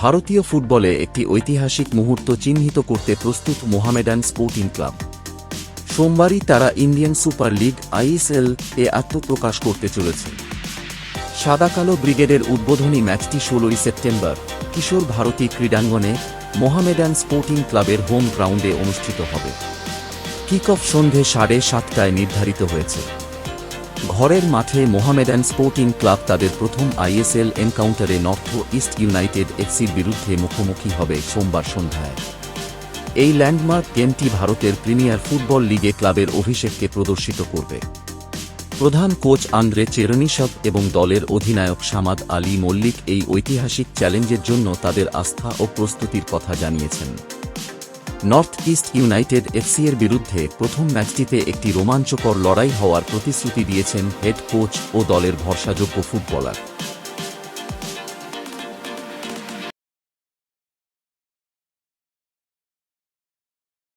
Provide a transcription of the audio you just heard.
ভারতীয় ফুটবলে একটি ঐতিহাসিক মুহূর্ত চিহ্নিত করতে প্রস্তুত মোহামেডান স্পোর্টিং ক্লাব। সোমবারই তারা ইন্ডিয়ান সুপার লিগ আইএসএল এ আত্মপ্রকাশ করতে চলেছে। সাদাকালো ব্রিগেডের উদ্বোধনী ম্যাচটি ষোলোই সেপ্টেম্বর কিশোর ভারতী ক্রীড়াঙ্গনে মোহামেডান স্পোর্টিং ক্লাবের হোম গ্রাউন্ডে অনুষ্ঠিত হবে। কিক অফ সন্ধে সাড়ে সাতটায় নির্ধারিত হয়েছে। ঘরের মাঠে মোহামেডান স্পোর্টিং ক্লাব তাদের প্রথম আইএসএল এনকাউন্টারে নর্থ ইস্ট ইউনাইটেড এফসির বিরুদ্ধে মুখোমুখি হবে সোমবার সন্ধ্যায়। এই ল্যান্ডমার্ক গেমটি ভারতের প্রিমিয়ার ফুটবল লিগে ক্লাবের অভিষেককে প্রদর্শিত করবে। প্রধান কোচ আন্দ্রে চেরনিসব এবং দলের অধিনায়ক সামাদ আলী মল্লিক এই ঐতিহাসিক চ্যালেঞ্জের জন্য তাদের আস্থা ও প্রস্তুতির কথা জানিয়েছেন। নর্থ ইস্ট ইউনাইটেড এফসি এর বিরুদ্ধে প্রথম ম্যাচটিতে একটি রোমাঞ্চকর লড়াই হওয়ার প্রতিশ্রুতি দিয়েছেন হেড কোচ ও দলের ভরসাযোগ্য ফুটবলার।